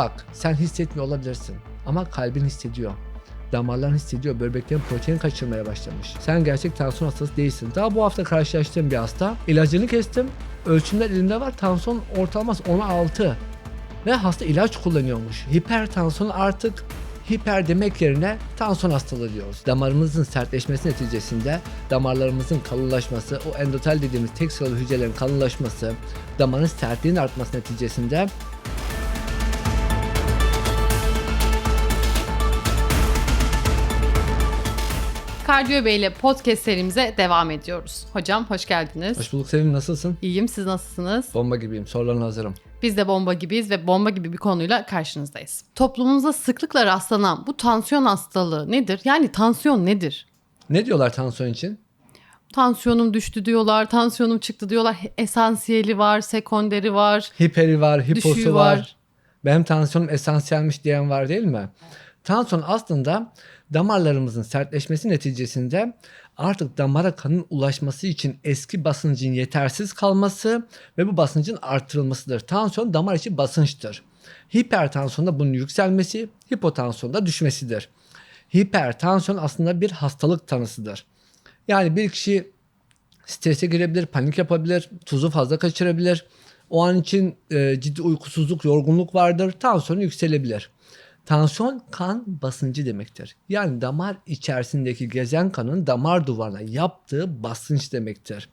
bak sen hissetmiyor olabilirsin ama kalbin hissediyor. Damarların hissediyor. Böbreklerin protein kaçırmaya başlamış. Sen gerçek tansiyon hastası değilsin. Daha bu hafta karşılaştığım bir hasta. İlacını kestim. Ölçümler elimde var. Tansiyon ortalaması 10'a 6. Ve hasta ilaç kullanıyormuş. Hipertansiyon artık hiper demek yerine tansiyon hastalığı diyoruz. Damarımızın sertleşmesi neticesinde damarlarımızın kalınlaşması, o endotel dediğimiz tek sıralı hücrelerin kalınlaşması, damarın sertliğinin artması neticesinde Kardiyo Bey ile podcast serimize devam ediyoruz. Hocam hoş geldiniz. Hoş bulduk Sevim nasılsın? İyiyim siz nasılsınız? Bomba gibiyim. Sorularına hazırım. Biz de bomba gibiyiz ve bomba gibi bir konuyla karşınızdayız. Toplumumuzda sıklıkla rastlanan bu tansiyon hastalığı nedir? Yani tansiyon nedir? Ne diyorlar tansiyon için? Tansiyonum düştü diyorlar, tansiyonum çıktı diyorlar. Esansiyeli var, sekonderi var. Hiperi var, hiposu var. var. Benim tansiyonum esansiyelmiş diyen var değil mi? Tansiyon aslında damarlarımızın sertleşmesi neticesinde artık damara kanın ulaşması için eski basıncın yetersiz kalması ve bu basıncın artırılmasıdır. Tansiyon damar içi basınçtır. Hipertansiyonda bunun yükselmesi, hipotansiyonda düşmesidir. Hipertansiyon aslında bir hastalık tanısıdır. Yani bir kişi strese girebilir, panik yapabilir, tuzu fazla kaçırabilir. O an için e, ciddi uykusuzluk, yorgunluk vardır. Tansiyonu yükselebilir. Tansiyon kan basıncı demektir. Yani damar içerisindeki gezen kanın damar duvarına yaptığı basınç demektir.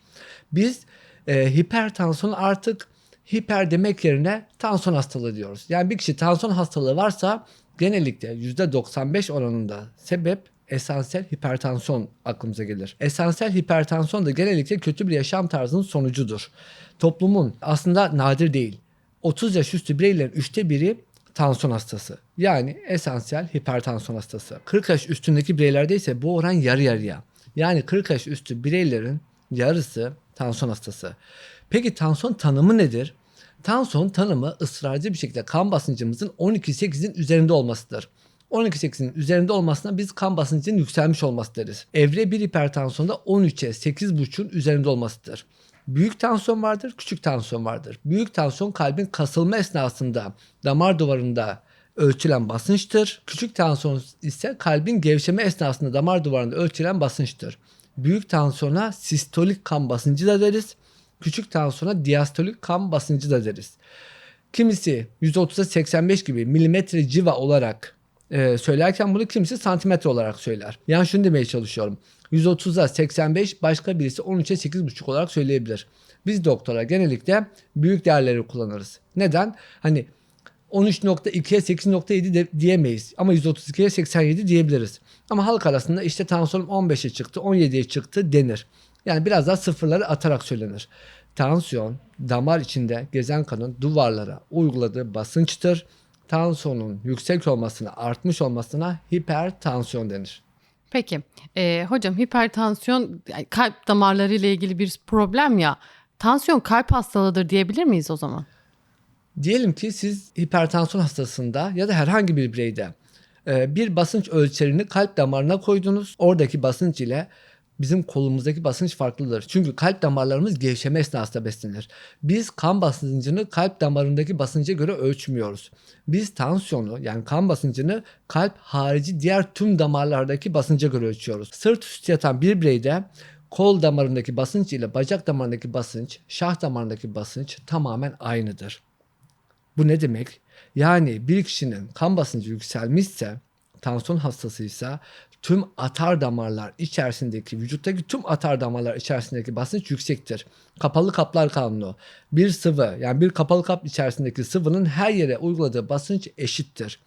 Biz e, hipertansiyon artık hiper demek yerine tansiyon hastalığı diyoruz. Yani bir kişi tansiyon hastalığı varsa genellikle %95 oranında sebep esansiyel hipertansiyon aklımıza gelir. Esansiyel hipertansiyon da genellikle kötü bir yaşam tarzının sonucudur. Toplumun aslında nadir değil. 30 yaş üstü bireylerin üçte biri tansiyon hastası. Yani esansiyel hipertansiyon hastası. 40 yaş üstündeki bireylerde ise bu oran yarı yarıya. Yani 40 yaş üstü bireylerin yarısı tansiyon hastası. Peki tansiyon tanımı nedir? Tansiyon tanımı ısrarcı bir şekilde kan basıncımızın 12-8'in üzerinde olmasıdır. 12-8'in üzerinde olmasına biz kan basıncının yükselmiş olması deriz. Evre bir hipertansiyonda 13'e 8,5'un üzerinde olmasıdır. Büyük tansiyon vardır, küçük tansiyon vardır. Büyük tansiyon kalbin kasılma esnasında damar duvarında ölçülen basınçtır. Küçük tansiyon ise kalbin gevşeme esnasında damar duvarında ölçülen basınçtır. Büyük tansiyona sistolik kan basıncı da deriz. Küçük tansiyona diastolik kan basıncı da deriz. Kimisi 130'a 85 gibi milimetre civa olarak e, söylerken bunu kimisi santimetre olarak söyler. Yani şunu demeye çalışıyorum. 130'a 85 başka birisi 13'e 8,5 olarak söyleyebilir. Biz doktora genellikle büyük değerleri kullanırız. Neden? Hani 13.2'ye 8.7 de diyemeyiz ama 132'ye 87 diyebiliriz. Ama halk arasında işte tansiyonum 15'e çıktı 17'ye çıktı denir. Yani biraz daha sıfırları atarak söylenir. Tansiyon damar içinde gezen kanın duvarlara uyguladığı basınçtır. Tansiyonun yüksek olmasına, artmış olmasına hipertansiyon denir. Peki e, hocam hipertansiyon yani kalp damarları ile ilgili bir problem ya. Tansiyon kalp hastalığıdır diyebilir miyiz o zaman? Diyelim ki siz hipertansiyon hastasında ya da herhangi bir bireyde e, bir basınç ölçerini kalp damarına koydunuz. Oradaki basınç ile bizim kolumuzdaki basınç farklıdır. Çünkü kalp damarlarımız gevşeme esnasında beslenir. Biz kan basıncını kalp damarındaki basınca göre ölçmüyoruz. Biz tansiyonu yani kan basıncını kalp harici diğer tüm damarlardaki basınca göre ölçüyoruz. Sırt üstü yatan bir bireyde kol damarındaki basınç ile bacak damarındaki basınç, şah damarındaki basınç tamamen aynıdır. Bu ne demek? Yani bir kişinin kan basıncı yükselmişse, tansiyon hastasıysa tüm atar damarlar içerisindeki, vücuttaki tüm atar damarlar içerisindeki basınç yüksektir. Kapalı kaplar kanunu. Bir sıvı yani bir kapalı kap içerisindeki sıvının her yere uyguladığı basınç eşittir.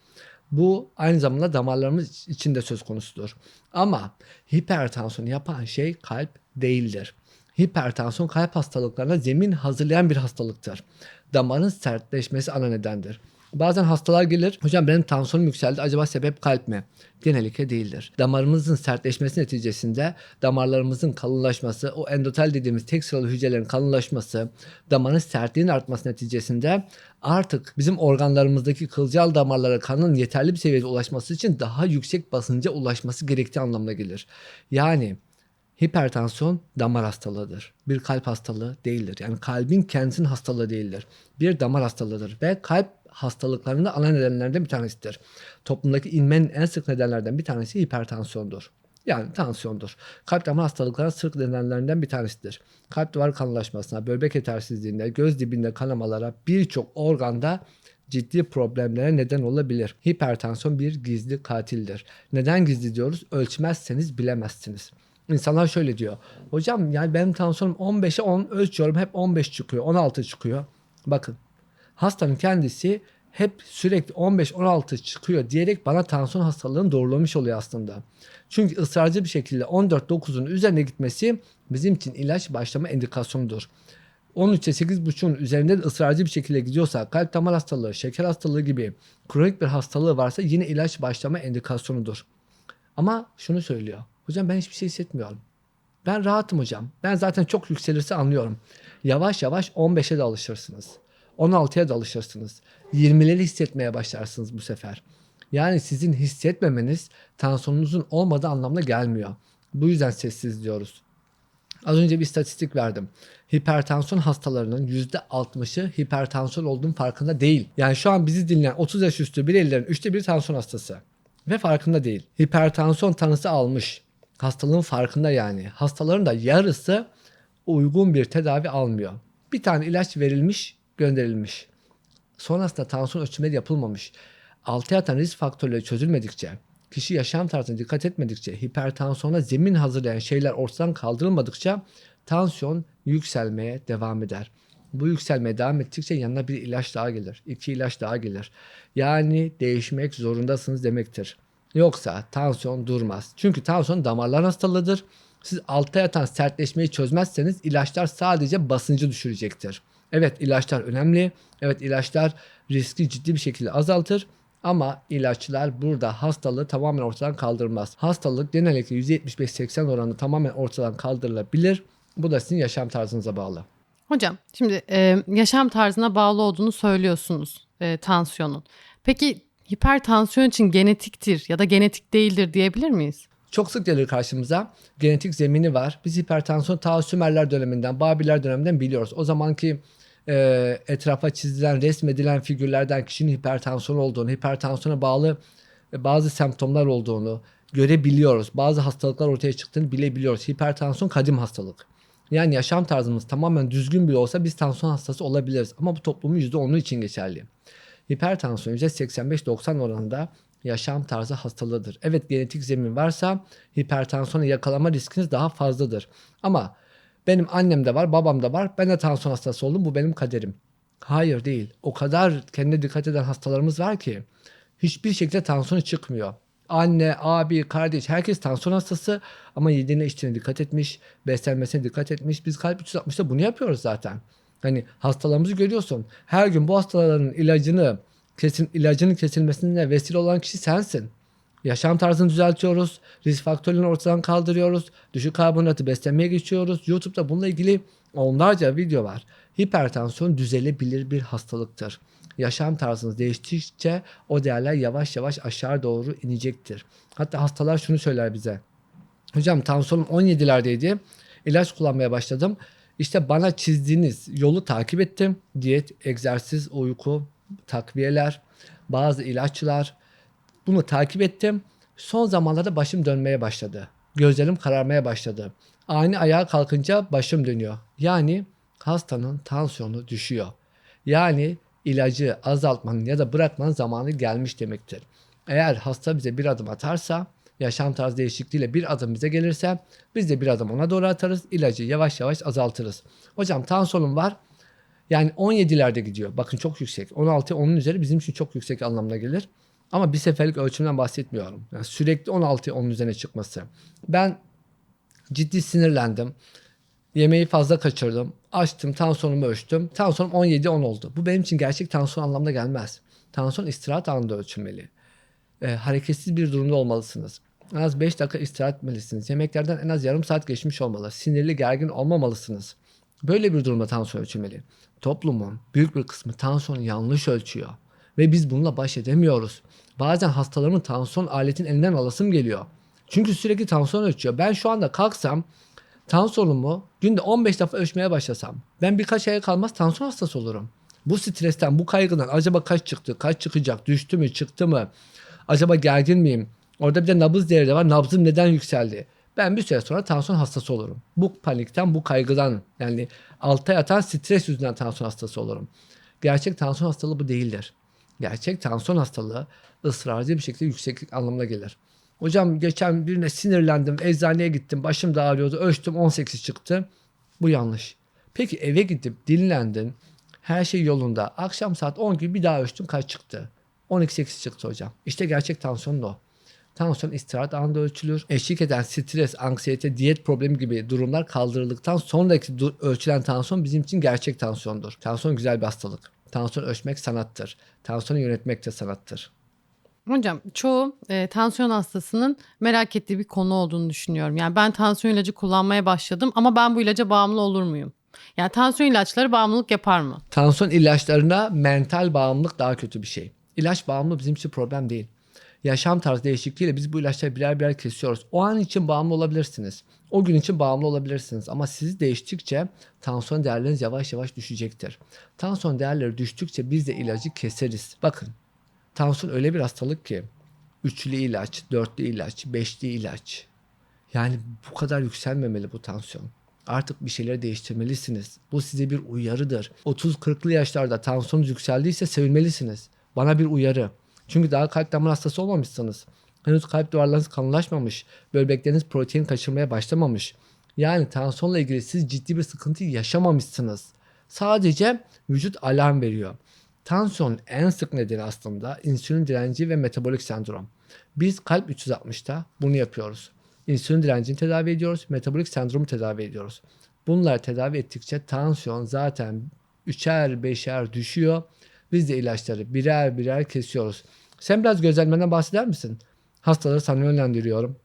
Bu aynı zamanda damarlarımız içinde söz konusudur. Ama hipertansiyon yapan şey kalp değildir. Hipertansiyon kalp hastalıklarına zemin hazırlayan bir hastalıktır. Damarın sertleşmesi ana nedendir. Bazen hastalar gelir, hocam benim tansiyonum yükseldi, acaba sebep kalp mi? Genellikle değildir. Damarımızın sertleşmesi neticesinde damarlarımızın kalınlaşması, o endotel dediğimiz tek sıralı hücrelerin kalınlaşması, damarın sertliğinin artması neticesinde artık bizim organlarımızdaki kılcal damarlara kanın yeterli bir seviyede ulaşması için daha yüksek basınca ulaşması gerektiği anlamına gelir. Yani Hipertansiyon damar hastalığıdır. Bir kalp hastalığı değildir. Yani kalbin kendisinin hastalığı değildir. Bir damar hastalığıdır ve kalp hastalıklarının ana nedenlerinden bir tanesidir. Toplumdaki inmenin en sık nedenlerden bir tanesi hipertansiyondur. Yani tansiyondur. Kalp damar hastalıklarının sık nedenlerinden bir tanesidir. Kalp duvar kanlaşmasına, böbrek yetersizliğine, göz dibinde kanamalara birçok organda ciddi problemlere neden olabilir. Hipertansiyon bir gizli katildir. Neden gizli diyoruz? Ölçmezseniz bilemezsiniz. İnsanlar şöyle diyor. Hocam yani benim tansiyonum 15'e 10 ölçüyorum hep 15 çıkıyor 16 çıkıyor. Bakın hastanın kendisi hep sürekli 15-16 çıkıyor diyerek bana tansiyon hastalığını doğrulamış oluyor aslında. Çünkü ısrarcı bir şekilde 14-9'un üzerine gitmesi bizim için ilaç başlama endikasyonudur. 13'e 8.5'un üzerinde de ısrarcı bir şekilde gidiyorsa kalp damar hastalığı, şeker hastalığı gibi kronik bir hastalığı varsa yine ilaç başlama endikasyonudur. Ama şunu söylüyor. Hocam ben hiçbir şey hissetmiyorum. Ben rahatım hocam. Ben zaten çok yükselirse anlıyorum. Yavaş yavaş 15'e de alışırsınız. 16'ya da alışırsınız. 20'leri hissetmeye başlarsınız bu sefer. Yani sizin hissetmemeniz tansiyonunuzun olmadığı anlamına gelmiyor. Bu yüzden sessiz diyoruz. Az önce bir istatistik verdim. Hipertansiyon hastalarının %60'ı hipertansiyon olduğunun farkında değil. Yani şu an bizi dinleyen 30 yaş üstü bireylerin üçte biri tansiyon hastası. Ve farkında değil. Hipertansiyon tanısı almış. Hastalığın farkında yani. Hastaların da yarısı uygun bir tedavi almıyor. Bir tane ilaç verilmiş, gönderilmiş. Sonrasında tansiyon ölçümleri yapılmamış. Altı yatan risk faktörleri çözülmedikçe, kişi yaşam tarzına dikkat etmedikçe, hipertansiyona zemin hazırlayan şeyler ortadan kaldırılmadıkça tansiyon yükselmeye devam eder. Bu yükselmeye devam ettikçe yanına bir ilaç daha gelir. iki ilaç daha gelir. Yani değişmek zorundasınız demektir. Yoksa tansiyon durmaz. Çünkü tansiyon damarlar hastalığıdır. Siz altta yatan sertleşmeyi çözmezseniz ilaçlar sadece basıncı düşürecektir. Evet ilaçlar önemli. Evet ilaçlar riski ciddi bir şekilde azaltır. Ama ilaçlar burada hastalığı tamamen ortadan kaldırmaz. Hastalık genellikle %75-80 oranında tamamen ortadan kaldırılabilir. Bu da sizin yaşam tarzınıza bağlı. Hocam şimdi e, yaşam tarzına bağlı olduğunu söylüyorsunuz e, tansiyonun. Peki hipertansiyon için genetiktir ya da genetik değildir diyebilir miyiz? Çok sık gelir karşımıza. Genetik zemini var. Biz hipertansiyon ta Sümerler döneminden, Babiller döneminden biliyoruz. O zamanki e, etrafa çizilen, resmedilen figürlerden kişinin hipertansiyon olduğunu, hipertansiyona bağlı e, bazı semptomlar olduğunu görebiliyoruz. Bazı hastalıklar ortaya çıktığını bilebiliyoruz. Hipertansiyon kadim hastalık. Yani yaşam tarzımız tamamen düzgün bile olsa biz tansiyon hastası olabiliriz. Ama bu toplumun %10'u için geçerli. Hipertansiyon %85-90 oranında yaşam tarzı hastalığıdır. Evet genetik zemin varsa hipertansiyonu yakalama riskiniz daha fazladır. Ama benim annem de var, babam da var. Ben de tansiyon hastası oldum. Bu benim kaderim. Hayır değil. O kadar kendine dikkat eden hastalarımız var ki hiçbir şekilde tansiyonu çıkmıyor. Anne, abi, kardeş herkes tansiyon hastası ama yediğine içtiğine dikkat etmiş, beslenmesine dikkat etmiş. Biz kalp 360'da bunu yapıyoruz zaten. Hani hastalarımızı görüyorsun. Her gün bu hastaların ilacını kesin ilacının kesilmesine vesile olan kişi sensin. Yaşam tarzını düzeltiyoruz. Risk faktörlerini ortadan kaldırıyoruz. Düşük karbonhidratı beslenmeye geçiyoruz. YouTube'da bununla ilgili onlarca video var. Hipertansiyon düzelebilir bir hastalıktır. Yaşam tarzınız değiştikçe o değerler yavaş yavaş aşağı doğru inecektir. Hatta hastalar şunu söyler bize. Hocam tansiyonum 17'lerdeydi. İlaç kullanmaya başladım. İşte bana çizdiğiniz yolu takip ettim. Diyet, egzersiz, uyku, takviyeler, bazı ilaçlar. Bunu takip ettim. Son zamanlarda başım dönmeye başladı. Gözlerim kararmaya başladı. Ani ayağa kalkınca başım dönüyor. Yani hastanın tansiyonu düşüyor. Yani ilacı azaltmanın ya da bırakmanın zamanı gelmiş demektir. Eğer hasta bize bir adım atarsa, yaşam tarzı değişikliğiyle bir adım bize gelirse biz de bir adım ona doğru atarız. ilacı yavaş yavaş azaltırız. Hocam tansiyonum var. Yani 17'lerde gidiyor. Bakın çok yüksek. 16 onun üzeri bizim için çok yüksek anlamına gelir. Ama bir seferlik ölçümden bahsetmiyorum. Yani sürekli 16 onun üzerine çıkması. Ben ciddi sinirlendim. Yemeği fazla kaçırdım. Açtım, tansiyonumu ölçtüm. Tansiyonum 17-10 oldu. Bu benim için gerçek tansiyon anlamına gelmez. Tansiyon istirahat anında ölçülmeli. Ee, hareketsiz bir durumda olmalısınız. En az 5 dakika istirahat etmelisiniz. Yemeklerden en az yarım saat geçmiş olmalı. Sinirli, gergin olmamalısınız. Böyle bir durumda tansiyon ölçülmeli. Toplumun büyük bir kısmı tansiyonu yanlış ölçüyor. Ve biz bununla baş edemiyoruz. Bazen hastalarımın tansiyon aletin elinden alasım geliyor. Çünkü sürekli tansiyon ölçüyor. Ben şu anda kalksam tansiyonumu günde 15 defa ölçmeye başlasam ben birkaç aya kalmaz tansiyon hastası olurum. Bu stresten, bu kaygıdan acaba kaç çıktı, kaç çıkacak, düştü mü, çıktı mı? Acaba gergin miyim? Orada bir de nabız değeri de var. Nabzım neden yükseldi? Ben bir süre sonra tansiyon hastası olurum. Bu panikten, bu kaygıdan yani alta yatan stres yüzünden tansiyon hastası olurum. Gerçek tansiyon hastalığı bu değildir. Gerçek tansiyon hastalığı ısrarcı bir şekilde yükseklik anlamına gelir. Hocam geçen birine sinirlendim, eczaneye gittim, başım da ağrıyordu, ölçtüm 18 çıktı. Bu yanlış. Peki eve gidip dinlendin, her şey yolunda. Akşam saat 10 gibi bir daha ölçtüm kaç çıktı? 12.8 çıktı hocam. İşte gerçek tansiyon da o. Tansiyon istirahat anında ölçülür. Eşlik eden stres, anksiyete, diyet problemi gibi durumlar kaldırıldıktan sonraki ölçülen tansiyon bizim için gerçek tansiyondur. Tansiyon güzel bir hastalık. Tansiyon ölçmek sanattır. Tansiyonu yönetmek de sanattır. Hocam çoğu e, tansiyon hastasının merak ettiği bir konu olduğunu düşünüyorum. Yani ben tansiyon ilacı kullanmaya başladım ama ben bu ilaca bağımlı olur muyum? Yani tansiyon ilaçları bağımlılık yapar mı? Tansiyon ilaçlarına mental bağımlılık daha kötü bir şey. İlaç bağımlılığı bizim için problem değil. Yaşam tarzı değişikliğiyle biz bu ilaçları birer birer kesiyoruz. O an için bağımlı olabilirsiniz. O gün için bağımlı olabilirsiniz. Ama siz değiştikçe tansiyon değerleriniz yavaş yavaş düşecektir. Tansiyon değerleri düştükçe biz de ilacı keseriz. Bakın tansiyon öyle bir hastalık ki üçlü ilaç, dörtlü ilaç, beşli ilaç. Yani bu kadar yükselmemeli bu tansiyon. Artık bir şeyleri değiştirmelisiniz. Bu size bir uyarıdır. 30-40'lı yaşlarda tansiyonunuz yükseldiyse sevinmelisiniz. Bana bir uyarı. Çünkü daha kalp damar hastası olmamışsınız. Henüz kalp duvarlarınız kalınlaşmamış. Böbrekleriniz protein kaçırmaya başlamamış. Yani tansiyonla ilgili siz ciddi bir sıkıntı yaşamamışsınız. Sadece vücut alarm veriyor. Tansiyon en sık nedeni aslında insülin direnci ve metabolik sendrom. Biz kalp 360'ta bunu yapıyoruz. İnsülin direncini tedavi ediyoruz, metabolik sendromu tedavi ediyoruz. Bunları tedavi ettikçe tansiyon zaten üçer beşer düşüyor. Biz de ilaçları birer birer kesiyoruz. Sen biraz gözlemlerinden bahseder misin? Hastaları sana yönlendiriyorum.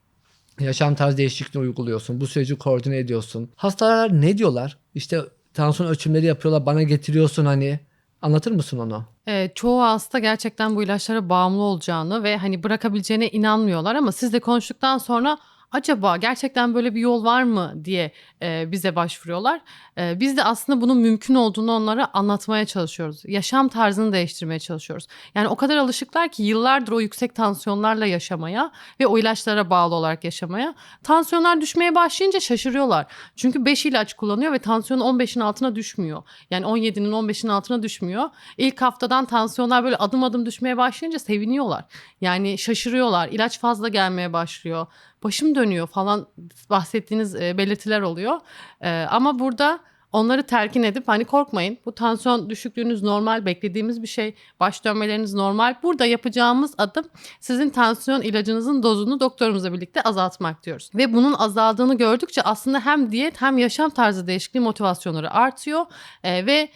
Yaşam tarzı değişikliği uyguluyorsun. Bu süreci koordine ediyorsun. Hastalar ne diyorlar? İşte tansiyon ölçümleri yapıyorlar. Bana getiriyorsun hani. Anlatır mısın onu? E, çoğu hasta gerçekten bu ilaçlara bağımlı olacağını ve hani bırakabileceğine inanmıyorlar ama sizle konuştuktan sonra acaba gerçekten böyle bir yol var mı diye e, bize başvuruyorlar. E, biz de aslında bunun mümkün olduğunu onlara anlatmaya çalışıyoruz. Yaşam tarzını değiştirmeye çalışıyoruz. Yani o kadar alışıklar ki yıllardır o yüksek tansiyonlarla yaşamaya ve o ilaçlara bağlı olarak yaşamaya. Tansiyonlar düşmeye başlayınca şaşırıyorlar. Çünkü 5 ilaç kullanıyor ve tansiyon 15'in altına düşmüyor. Yani 17'nin 15'in altına düşmüyor. İlk haftadan tansiyonlar böyle adım adım düşmeye başlayınca seviniyorlar. Yani şaşırıyorlar. İlaç fazla gelmeye başlıyor. Başım dönüyor falan bahsettiğiniz e, belirtiler oluyor. E, ama burada onları telkin edip hani korkmayın. Bu tansiyon düşüklüğünüz normal, beklediğimiz bir şey. Baş dönmeleriniz normal. Burada yapacağımız adım sizin tansiyon ilacınızın dozunu doktorumuzla birlikte azaltmak diyoruz. Ve bunun azaldığını gördükçe aslında hem diyet hem yaşam tarzı değişikliği motivasyonları artıyor E, ve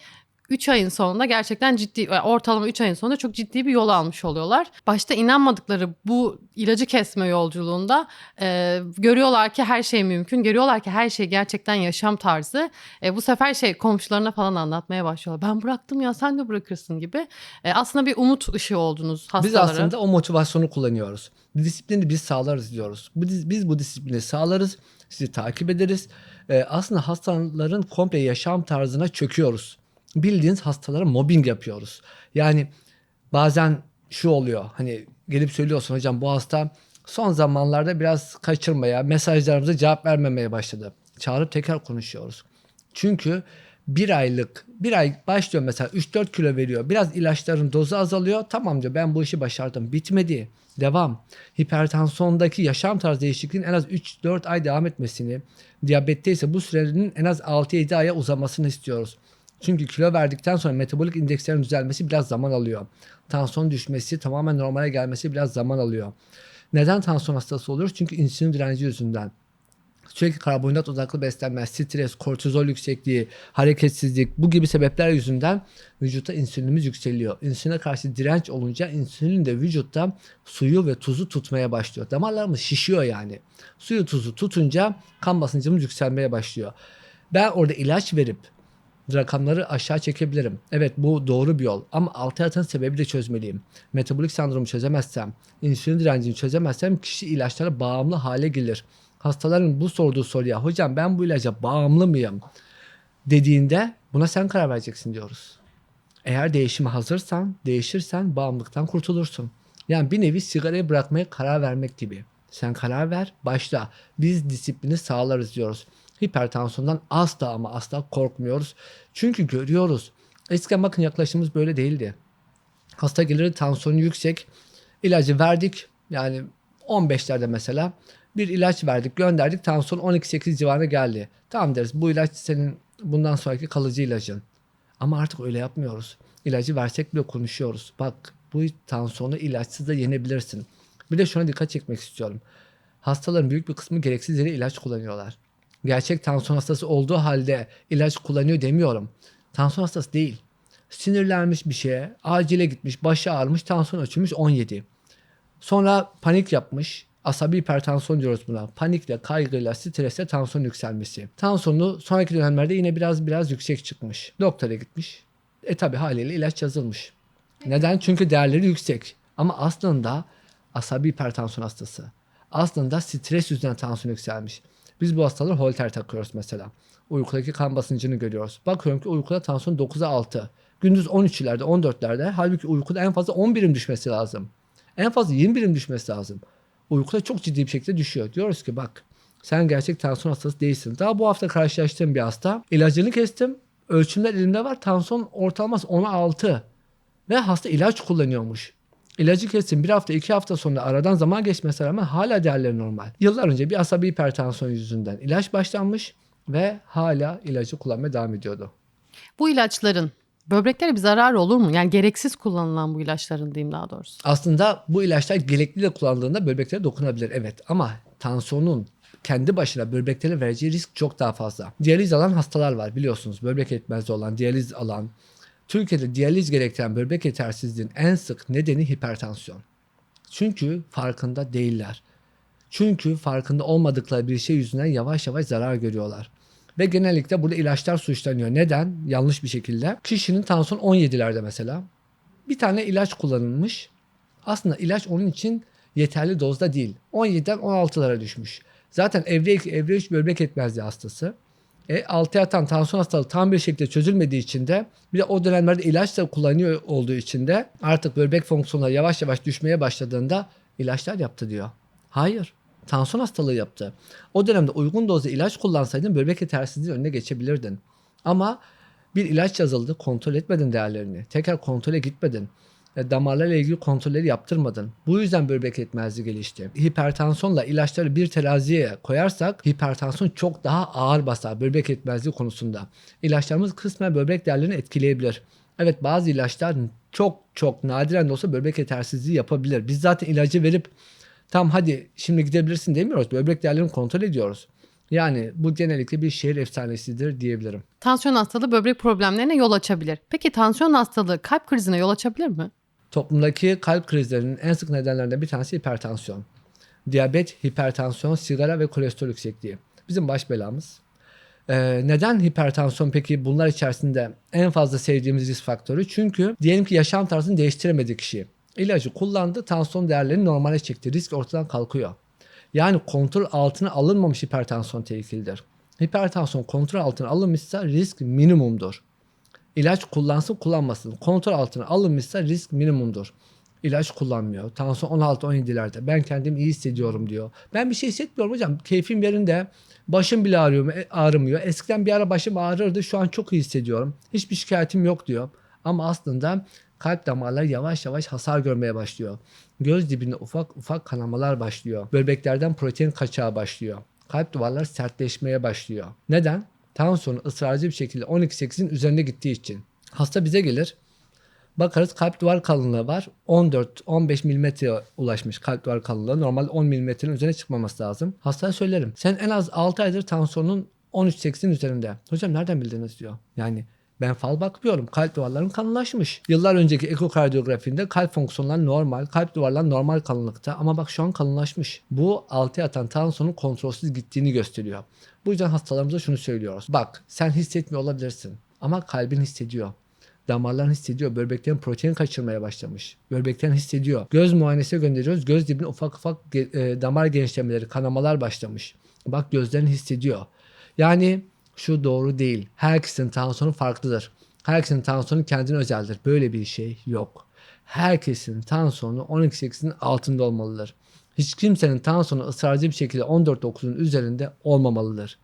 3 ayın sonunda gerçekten ciddi e, ortalama 3 ayın sonunda çok ciddi bir yol almış oluyorlar. Başta inanmadıkları bu ilacı kesme yolculuğunda e, görüyorlar ki her şey mümkün. Görüyorlar ki her şey gerçekten yaşam tarzı. E, bu sefer şey komşularına falan anlatmaya başlıyorlar. Ben bıraktım ya sen de bırakırsın gibi. E, aslında bir umut ışığı oldunuz hastalara. Biz aslında o motivasyonu kullanıyoruz. Disiplini biz sağlarız diyoruz. Dis- Biz bu disiplini sağlarız. Sizi takip ederiz. Ee, aslında hastaların komple yaşam tarzına çöküyoruz. Bildiğiniz hastalara mobbing yapıyoruz. Yani bazen şu oluyor. Hani gelip söylüyorsun hocam bu hasta son zamanlarda biraz kaçırmaya, mesajlarımıza cevap vermemeye başladı. Çağırıp tekrar konuşuyoruz. Çünkü bir aylık, bir ay başlıyor mesela 3-4 kilo veriyor. Biraz ilaçların dozu azalıyor. Tamam diyor ben bu işi başardım. Bitmedi. Devam. Hipertansiyondaki yaşam tarzı değişikliğinin en az 3-4 ay devam etmesini, diyabette ise bu sürenin en az 6-7 aya uzamasını istiyoruz. Çünkü kilo verdikten sonra metabolik indekslerin düzelmesi biraz zaman alıyor. Tansiyon düşmesi, tamamen normale gelmesi biraz zaman alıyor. Neden tansiyon hastası oluyoruz? Çünkü insülin direnci yüzünden. Sürekli karbonhidrat odaklı beslenme, stres, kortizol yüksekliği, hareketsizlik bu gibi sebepler yüzünden vücutta insülinimiz yükseliyor. İnsüline karşı direnç olunca insülin de vücutta suyu ve tuzu tutmaya başlıyor. Damarlarımız şişiyor yani. Suyu tuzu tutunca kan basıncımız yükselmeye başlıyor. Ben orada ilaç verip rakamları aşağı çekebilirim. Evet bu doğru bir yol ama altı yatan sebebi de çözmeliyim. Metabolik sendromu çözemezsem, insülin direncini çözemezsem kişi ilaçlara bağımlı hale gelir. Hastaların bu sorduğu soruya hocam ben bu ilaca bağımlı mıyım dediğinde buna sen karar vereceksin diyoruz. Eğer değişime hazırsan, değişirsen bağımlılıktan kurtulursun. Yani bir nevi sigarayı bırakmaya karar vermek gibi. Sen karar ver, başla. Biz disiplini sağlarız diyoruz. Hipertansiyondan asla ama asla korkmuyoruz. Çünkü görüyoruz. Eskiden bakın yaklaşımımız böyle değildi. Hasta gelir tansiyonu yüksek. İlacı verdik. Yani 15'lerde mesela bir ilaç verdik gönderdik tansiyon 12-8 civarına geldi. Tamam deriz bu ilaç senin bundan sonraki kalıcı ilacın. Ama artık öyle yapmıyoruz. İlacı versek bile konuşuyoruz. Bak bu tansiyonu ilaçsız da yenebilirsin. Bir de şuna dikkat çekmek istiyorum. Hastaların büyük bir kısmı gereksiz yere ilaç kullanıyorlar. Gerçek tansiyon hastası olduğu halde ilaç kullanıyor demiyorum. Tansiyon hastası değil. Sinirlenmiş bir şeye, acile gitmiş, başı ağrımış, tansiyon ölçülmüş 17. Sonra panik yapmış. Asabi hipertansiyon diyoruz buna. Panikle, kaygıyla, stresle tansiyon yükselmesi. Tansiyonu sonraki dönemlerde yine biraz biraz yüksek çıkmış. Doktora gitmiş. E tabi haliyle ilaç yazılmış. Neden? Çünkü değerleri yüksek. Ama aslında asabi hipertansiyon hastası. Aslında stres yüzünden tansiyon yükselmiş. Biz bu hastalara holter takıyoruz mesela. Uykudaki kan basıncını görüyoruz. Bakıyorum ki uykuda tansiyon 9'a 6. Gündüz 13'lerde 14'lerde. Halbuki uykuda en fazla 10 birim düşmesi lazım. En fazla 20 birim düşmesi lazım. Uykuda çok ciddi bir şekilde düşüyor. Diyoruz ki bak sen gerçek tansiyon hastası değilsin. Daha bu hafta karşılaştığım bir hasta. İlacını kestim. Ölçümler elimde var. Tansiyon ortalaması 10'a 6. Ve hasta ilaç kullanıyormuş. İlacı kestim bir hafta iki hafta sonra aradan zaman geçmesine rağmen hala değerleri normal. Yıllar önce bir asabi hipertansiyon yüzünden ilaç başlanmış ve hala ilacı kullanmaya devam ediyordu. Bu ilaçların böbreklere bir zararı olur mu? Yani gereksiz kullanılan bu ilaçların diyeyim daha doğrusu. Aslında bu ilaçlar gerekli de kullandığında böbreklere dokunabilir evet ama tansiyonun kendi başına böbreklere vereceği risk çok daha fazla. Diyaliz alan hastalar var biliyorsunuz. Böbrek yetmezliği olan, diyaliz alan. Türkiye'de diyaliz gerektiren böbrek yetersizliğinin en sık nedeni hipertansiyon. Çünkü farkında değiller. Çünkü farkında olmadıkları bir şey yüzünden yavaş yavaş zarar görüyorlar. Ve genellikle burada ilaçlar suçlanıyor. Neden? Yanlış bir şekilde. Kişinin tansiyonu 17'lerde mesela. Bir tane ilaç kullanılmış. Aslında ilaç onun için yeterli dozda değil. 17'den 16'lara düşmüş. Zaten evre 2, evre 3 böbrek yetmezliği hastası. E, altı yatan tansiyon hastalığı tam bir şekilde çözülmediği için de bir de o dönemlerde ilaç da kullanıyor olduğu için de artık böbrek fonksiyonları yavaş yavaş düşmeye başladığında ilaçlar yaptı diyor. Hayır. Tansiyon hastalığı yaptı. O dönemde uygun dozda ilaç kullansaydın böbrek yetersizliğinin önüne geçebilirdin. Ama bir ilaç yazıldı kontrol etmedin değerlerini. Tekrar kontrole gitmedin. Damarlarla ilgili kontrolleri yaptırmadın. Bu yüzden böbrek yetmezliği gelişti. Hipertansiyonla ilaçları bir teraziye koyarsak hipertansiyon çok daha ağır basar böbrek yetmezliği konusunda. İlaçlarımız kısmen böbrek değerlerini etkileyebilir. Evet bazı ilaçlar çok çok nadiren de olsa böbrek yetersizliği yapabilir. Biz zaten ilacı verip tam hadi şimdi gidebilirsin demiyoruz. Böbrek değerlerini kontrol ediyoruz. Yani bu genellikle bir şehir efsanesidir diyebilirim. Tansiyon hastalığı böbrek problemlerine yol açabilir. Peki tansiyon hastalığı kalp krizine yol açabilir mi? Toplumdaki kalp krizlerinin en sık nedenlerinden bir tanesi hipertansiyon. Diyabet, hipertansiyon, sigara ve kolesterol yüksekliği. Bizim baş belamız. Ee, neden hipertansiyon peki bunlar içerisinde en fazla sevdiğimiz risk faktörü? Çünkü diyelim ki yaşam tarzını değiştiremedi kişi. İlacı kullandı, tansiyon değerlerini normale çekti. Risk ortadan kalkıyor. Yani kontrol altına alınmamış hipertansiyon tehlikelidir. Hipertansiyon kontrol altına alınmışsa risk minimumdur. İlaç kullansın kullanmasın. Kontrol altına alınmışsa risk minimumdur. İlaç kullanmıyor. Tansiyon 16-17'lerde. Ben kendimi iyi hissediyorum diyor. Ben bir şey hissetmiyorum hocam. Keyfim yerinde. Başım bile ağrıyor, e, ağrımıyor. Eskiden bir ara başım ağrırdı. Şu an çok iyi hissediyorum. Hiçbir şikayetim yok diyor. Ama aslında kalp damarları yavaş yavaş hasar görmeye başlıyor. Göz dibinde ufak ufak kanamalar başlıyor. Böbreklerden protein kaçağı başlıyor. Kalp duvarları sertleşmeye başlıyor. Neden? Tansiyonu ısrarcı bir şekilde 12-8'in üzerine gittiği için. Hasta bize gelir. Bakarız kalp duvar kalınlığı var. 14-15 milimetreye ulaşmış kalp duvar kalınlığı. Normalde 10 milimetrenin üzerine çıkmaması lazım. Hastaya söylerim. Sen en az 6 aydır tansiyonun 13-8'in üzerinde. Hocam nereden bildiniz diyor. Yani ben fal bakmıyorum. Kalp duvarların kalınlaşmış. Yıllar önceki ekokardiyografinde kalp fonksiyonları normal, kalp duvarları normal kalınlıkta ama bak şu an kalınlaşmış. Bu altı yatan tansiyonun kontrolsüz gittiğini gösteriyor. Bu yüzden hastalarımıza şunu söylüyoruz. Bak sen hissetmiyor olabilirsin ama kalbin hissediyor. Damarların hissediyor. Böbreklerin protein kaçırmaya başlamış. Böbreklerin hissediyor. Göz muayenesine gönderiyoruz. Göz dibine ufak ufak e, damar genişlemeleri, kanamalar başlamış. Bak gözlerin hissediyor. Yani şu doğru değil. Herkesin tansiyonu farklıdır. Herkesin tansiyonu kendine özeldir. Böyle bir şey yok. Herkesin tansiyonu 12.8'in altında olmalıdır. Hiç kimsenin tansiyonu ısrarcı bir şekilde 14.9'un üzerinde olmamalıdır.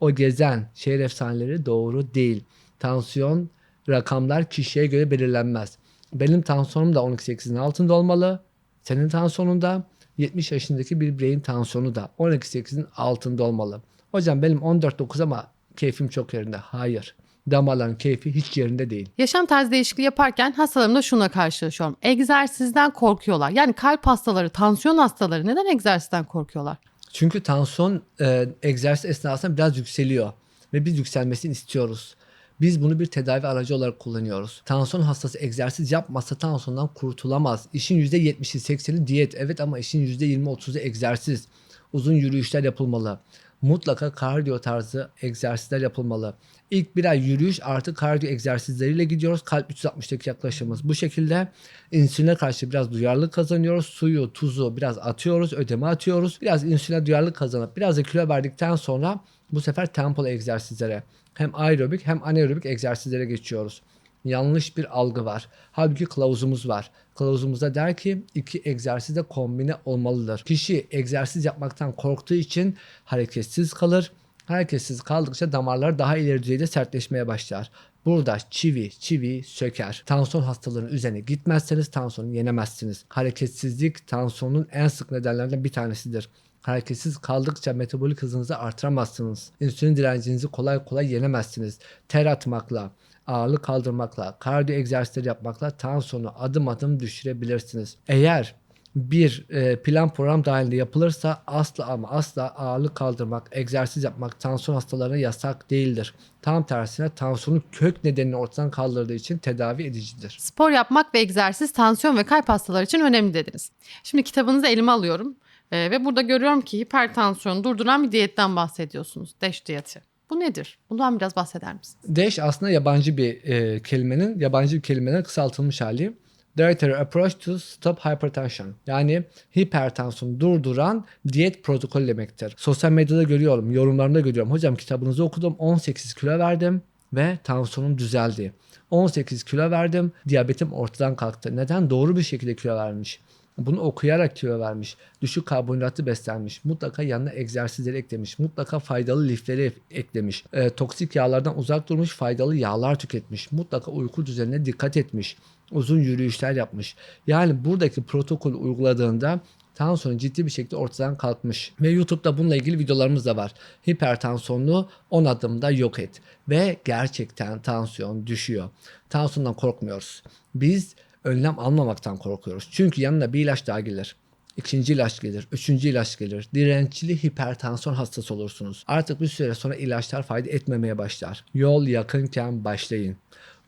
O gezen şehir efsaneleri doğru değil. Tansiyon rakamlar kişiye göre belirlenmez. Benim tansiyonum da 12.8'in altında olmalı. Senin tansiyonun da 70 yaşındaki bir bireyin tansiyonu da 12.8'in altında olmalı. Hocam benim 14.9 ama keyfim çok yerinde. Hayır. Damarların keyfi hiç yerinde değil. Yaşam tarzı değişikliği yaparken hastalarımda şuna karşılaşıyorum. Egzersizden korkuyorlar. Yani kalp hastaları, tansiyon hastaları neden egzersizden korkuyorlar? Çünkü tansiyon e, egzersiz esnasında biraz yükseliyor ve biz yükselmesini istiyoruz. Biz bunu bir tedavi aracı olarak kullanıyoruz. Tansiyon hastası egzersiz yapmazsa tansiyondan kurtulamaz. İşin %70'i 80'i diyet evet ama işin %20-30'u egzersiz. Uzun yürüyüşler yapılmalı. Mutlaka kardiyo tarzı egzersizler yapılmalı. İlk bir ay yürüyüş artı kardiyo egzersizleriyle gidiyoruz. Kalp 360'daki yaklaşımımız. Bu şekilde insüline karşı biraz duyarlılık kazanıyoruz. Suyu, tuzu biraz atıyoruz, ödeme atıyoruz. Biraz insüline duyarlılık kazanıp biraz da kilo verdikten sonra bu sefer tempolu egzersizlere hem aerobik hem anaerobik egzersizlere geçiyoruz. Yanlış bir algı var. Halbuki kılavuzumuz var. Kılavuzumuzda der ki iki egzersiz de kombine olmalıdır. Kişi egzersiz yapmaktan korktuğu için hareketsiz kalır. Hareketsiz kaldıkça damarlar daha ileri düzeyde sertleşmeye başlar. Burada çivi çivi söker. Tansiyon hastalarının üzerine gitmezseniz tansiyonu yenemezsiniz. Hareketsizlik tansiyonun en sık nedenlerinden bir tanesidir. Hareketsiz kaldıkça metabolik hızınızı artıramazsınız. İnsülin direncinizi kolay kolay yenemezsiniz. Ter atmakla, ağırlık kaldırmakla, kardiyo egzersizleri yapmakla tansiyonu adım adım düşürebilirsiniz. Eğer bir e, plan program dahilinde yapılırsa asla ama asla ağırlık kaldırmak, egzersiz yapmak tansiyon hastalarına yasak değildir. Tam tersine tansiyonun kök nedenini ortadan kaldırdığı için tedavi edicidir. Spor yapmak ve egzersiz tansiyon ve kalp hastaları için önemli dediniz. Şimdi kitabınızı elime alıyorum Ee, ve burada görüyorum ki hipertansiyonu durduran bir diyetten bahsediyorsunuz. DASH diyeti. Bu nedir? Bundan biraz bahseder misiniz? DASH aslında yabancı bir e, kelimenin, yabancı bir kelimenin kısaltılmış hali. Dietary Approach to Stop Hypertension. Yani hipertansiyonu durduran diyet protokolü demektir. Sosyal medyada görüyorum, yorumlarımda görüyorum. Hocam kitabınızı okudum, 18 kilo verdim ve tansiyonum düzeldi. 18 kilo verdim, diyabetim ortadan kalktı. Neden? Doğru bir şekilde kilo vermiş. Bunu okuyarak kilo vermiş. Düşük karbonhidratlı beslenmiş. Mutlaka yanına egzersizleri eklemiş. Mutlaka faydalı lifleri eklemiş. E, toksik yağlardan uzak durmuş. Faydalı yağlar tüketmiş. Mutlaka uyku düzenine dikkat etmiş. Uzun yürüyüşler yapmış. Yani buradaki protokolü uyguladığında tansiyonu ciddi bir şekilde ortadan kalkmış. Ve YouTube'da bununla ilgili videolarımız da var. Hipertansiyonunu 10 adımda yok et. Ve gerçekten tansiyon düşüyor. Tansiyondan korkmuyoruz. Biz önlem almamaktan korkuyoruz. Çünkü yanına bir ilaç daha gelir. İkinci ilaç gelir, üçüncü ilaç gelir. Dirençli hipertansiyon hastası olursunuz. Artık bir süre sonra ilaçlar fayda etmemeye başlar. Yol yakınken başlayın.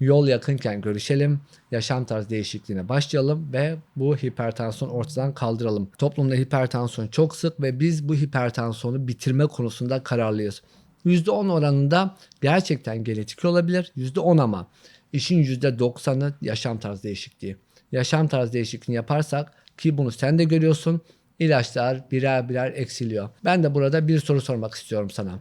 Yol yakınken görüşelim, yaşam tarzı değişikliğine başlayalım ve bu hipertansiyon ortadan kaldıralım. Toplumda hipertansiyon çok sık ve biz bu hipertansiyonu bitirme konusunda kararlıyız. %10 oranında gerçekten genetik olabilir. %10 ama işin %90'ı yaşam tarzı değişikliği. Yaşam tarzı değişikliğini yaparsak ki bunu sen de görüyorsun ilaçlar birer birer eksiliyor. Ben de burada bir soru sormak istiyorum sana.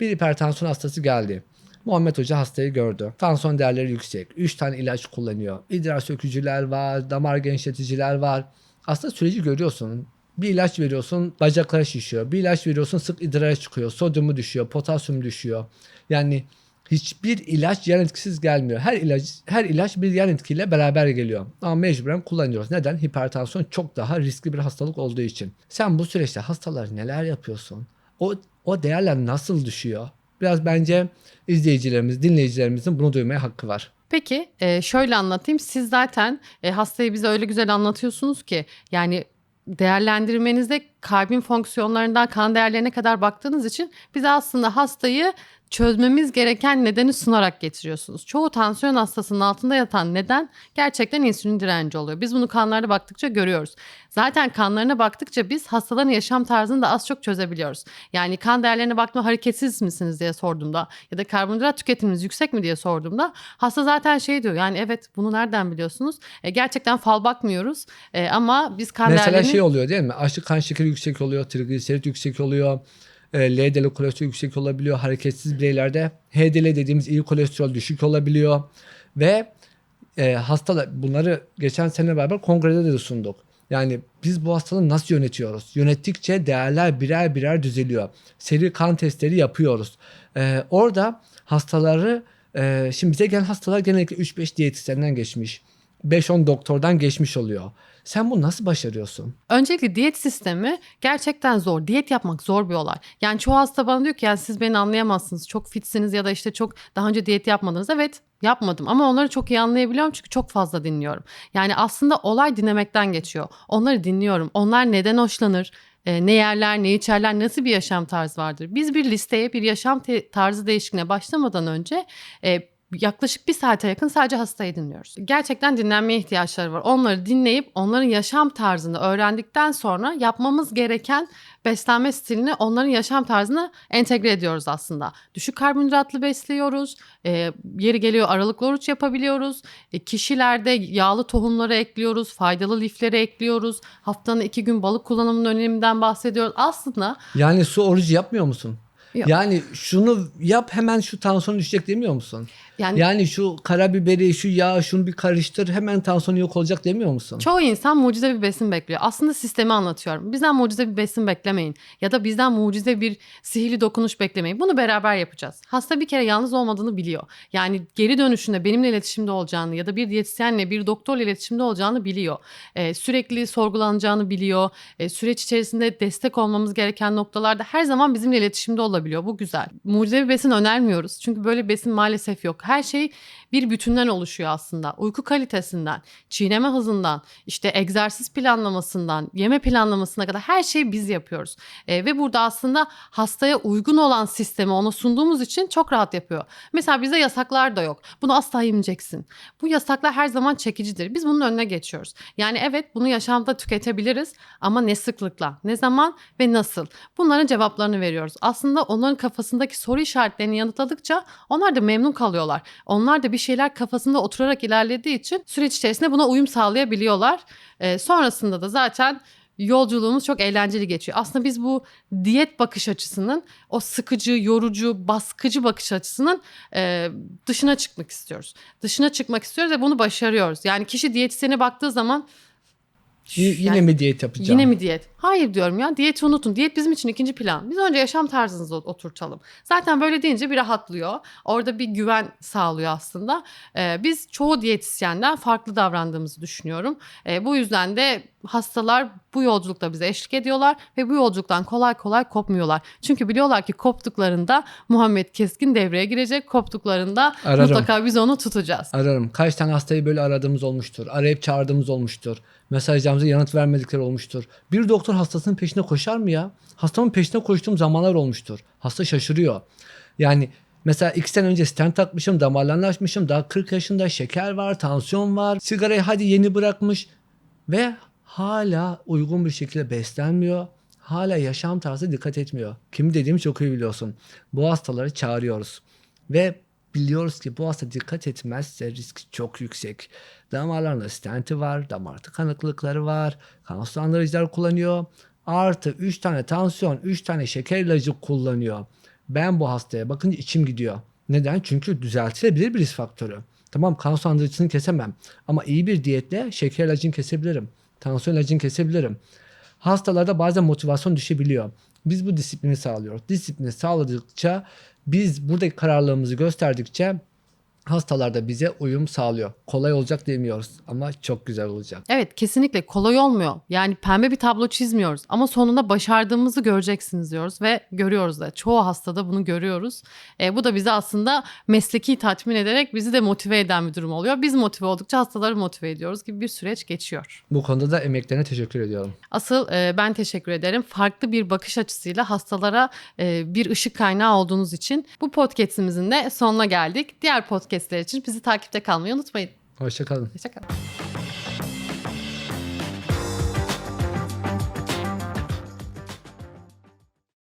Bir hipertansiyon hastası geldi. Muhammed Hoca hastayı gördü. Tansiyon değerleri yüksek. 3 tane ilaç kullanıyor. İdrar sökücüler var, damar genişleticiler var. Aslında süreci görüyorsun. Bir ilaç veriyorsun bacakları şişiyor. Bir ilaç veriyorsun sık idrara çıkıyor. Sodyumu düşüyor, potasyum düşüyor. Yani hiçbir ilaç yan etkisiz gelmiyor. Her ilaç her ilaç bir yan etkiyle beraber geliyor. Ama mecburen kullanıyoruz. Neden? Hipertansiyon çok daha riskli bir hastalık olduğu için. Sen bu süreçte hastalar neler yapıyorsun? O o değerler nasıl düşüyor? Biraz bence izleyicilerimiz, dinleyicilerimizin bunu duymaya hakkı var. Peki e, şöyle anlatayım. Siz zaten e, hastayı bize öyle güzel anlatıyorsunuz ki yani değerlendirmenizde kalbin fonksiyonlarından kan değerlerine kadar baktığınız için bize aslında hastayı çözmemiz gereken nedeni sunarak getiriyorsunuz. Çoğu tansiyon hastasının altında yatan neden gerçekten insülin direnci oluyor. Biz bunu kanlarda baktıkça görüyoruz. Zaten kanlarına baktıkça biz hastaların yaşam tarzını da az çok çözebiliyoruz. Yani kan değerlerine baktığımda hareketsiz misiniz diye sorduğumda ya da karbonhidrat tüketiminiz yüksek mi diye sorduğumda hasta zaten şey diyor yani evet bunu nereden biliyorsunuz? E, gerçekten fal bakmıyoruz E, ama biz kan Mesela değerlerini... şey oluyor değil mi? Açlık kan şekeri yüksek oluyor, trigliserit yüksek oluyor. E, LDL kolesterol yüksek olabiliyor. Hareketsiz bireylerde HDL dediğimiz iyi kolesterol düşük olabiliyor. Ve e, hastalar bunları geçen sene beraber kongrede de sunduk. Yani biz bu hastalığı nasıl yönetiyoruz? Yönettikçe değerler birer birer düzeliyor. Seri kan testleri yapıyoruz. E, orada hastaları e, şimdi bize gelen hastalar genellikle 3-5 diyetisyenden geçmiş. 5-10 doktordan geçmiş oluyor. Sen bunu nasıl başarıyorsun? Öncelikle diyet sistemi gerçekten zor. Diyet yapmak zor bir olay. Yani çoğu hasta bana diyor ki yani siz beni anlayamazsınız. Çok fitsiniz ya da işte çok daha önce diyet yapmadınız. Evet yapmadım ama onları çok iyi anlayabiliyorum çünkü çok fazla dinliyorum. Yani aslında olay dinlemekten geçiyor. Onları dinliyorum. Onlar neden hoşlanır? E, ne yerler, ne içerler, nasıl bir yaşam tarzı vardır? Biz bir listeye bir yaşam tarzı değişikliğine başlamadan önce e, yaklaşık bir saate yakın sadece hastayı dinliyoruz. Gerçekten dinlenmeye ihtiyaçları var. Onları dinleyip onların yaşam tarzını öğrendikten sonra yapmamız gereken beslenme stilini onların yaşam tarzına entegre ediyoruz aslında. Düşük karbonhidratlı besliyoruz. E, yeri geliyor aralıklı oruç yapabiliyoruz. E, kişilerde yağlı tohumları ekliyoruz. Faydalı lifleri ekliyoruz. Haftanın iki gün balık kullanımının öneminden bahsediyoruz. Aslında Yani su orucu yapmıyor musun? Yok. Yani şunu yap hemen şu tansiyon düşecek demiyor musun? Yani Yani şu karabiberi, şu yağı, şunu bir karıştır hemen tansiyon yok olacak demiyor musun? Çoğu insan mucize bir besin bekliyor. Aslında sistemi anlatıyorum. Bizden mucize bir besin beklemeyin. Ya da bizden mucize bir sihirli dokunuş beklemeyin. Bunu beraber yapacağız. Hasta bir kere yalnız olmadığını biliyor. Yani geri dönüşünde benimle iletişimde olacağını ya da bir diyetisyenle, bir doktorla iletişimde olacağını biliyor. Ee, sürekli sorgulanacağını biliyor. Ee, süreç içerisinde destek olmamız gereken noktalarda her zaman bizimle iletişimde olabiliyor. Bu güzel. Mucize bir besin önermiyoruz. Çünkü böyle besin maalesef yok. Her şey bir bütünden oluşuyor aslında. Uyku kalitesinden, çiğneme hızından, işte egzersiz planlamasından, yeme planlamasına kadar her şeyi biz yapıyoruz. E, ve burada aslında hastaya uygun olan sistemi ona sunduğumuz için çok rahat yapıyor. Mesela bizde yasaklar da yok. Bunu asla yemeyeceksin. Bu yasaklar her zaman çekicidir. Biz bunun önüne geçiyoruz. Yani evet bunu yaşamda tüketebiliriz ama ne sıklıkla, ne zaman ve nasıl? Bunların cevaplarını veriyoruz. Aslında onların kafasındaki soru işaretlerini yanıtladıkça onlar da memnun kalıyorlar. Onlar da bir şeyler kafasında oturarak ilerlediği için süreç içerisinde buna uyum sağlayabiliyorlar. Ee, sonrasında da zaten yolculuğumuz çok eğlenceli geçiyor. Aslında biz bu diyet bakış açısının o sıkıcı, yorucu, baskıcı bakış açısının e, dışına çıkmak istiyoruz. Dışına çıkmak istiyoruz ve bunu başarıyoruz. Yani kişi diyetisyene baktığı zaman Y- yine yani- mi diyet yapacağım? Yine mi diyet? Hayır diyorum ya diyeti unutun. Diyet bizim için ikinci plan. Biz önce yaşam tarzınızı ot- oturtalım. Zaten böyle deyince bir rahatlıyor. Orada bir güven sağlıyor aslında. Ee, biz çoğu diyetisyenden farklı davrandığımızı düşünüyorum. Ee, bu yüzden de hastalar bu yolculukta bize eşlik ediyorlar ve bu yolculuktan kolay kolay kopmuyorlar. Çünkü biliyorlar ki koptuklarında Muhammed Keskin devreye girecek. Koptuklarında Ararım. mutlaka biz onu tutacağız. Ararım. Kaç tane hastayı böyle aradığımız olmuştur. Arayıp çağırdığımız olmuştur. Mesajlarımıza yanıt vermedikleri olmuştur. Bir doktor hastasının peşine koşar mı ya? Hastamın peşine koştuğum zamanlar olmuştur. Hasta şaşırıyor. Yani mesela iki sene önce stent takmışım, damarlarını açmışım. Daha 40 yaşında şeker var, tansiyon var. Sigarayı hadi yeni bırakmış. Ve hala uygun bir şekilde beslenmiyor. Hala yaşam tarzı dikkat etmiyor. Kimi dediğimi çok iyi biliyorsun. Bu hastaları çağırıyoruz. Ve biliyoruz ki hasta dikkat etmezse riski çok yüksek. Damarlarında stenti var, damar tıkanıklıkları var, kan sulandırıcılar kullanıyor. Artı 3 tane tansiyon, 3 tane şeker ilacı kullanıyor. Ben bu hastaya bakınca içim gidiyor. Neden? Çünkü düzeltilebilir bir risk faktörü. Tamam kan sulandırıcısını kesemem ama iyi bir diyetle şeker ilacını kesebilirim. Tansiyon ilacını kesebilirim. Hastalarda bazen motivasyon düşebiliyor. Biz bu disiplini sağlıyoruz. Disiplini sağladıkça biz buradaki kararlılığımızı gösterdikçe hastalar da bize uyum sağlıyor. Kolay olacak demiyoruz ama çok güzel olacak. Evet kesinlikle kolay olmuyor. Yani pembe bir tablo çizmiyoruz ama sonunda başardığımızı göreceksiniz diyoruz ve görüyoruz da. Çoğu hastada bunu görüyoruz. E, bu da bizi aslında mesleki tatmin ederek bizi de motive eden bir durum oluyor. Biz motive oldukça hastaları motive ediyoruz gibi bir süreç geçiyor. Bu konuda da emeklerine teşekkür ediyorum. Asıl e, ben teşekkür ederim. Farklı bir bakış açısıyla hastalara e, bir ışık kaynağı olduğunuz için bu podcastimizin de sonuna geldik. Diğer podcastler için bizi takipte kalmayı unutmayın. Hoşçakalın. Hoşçakalın.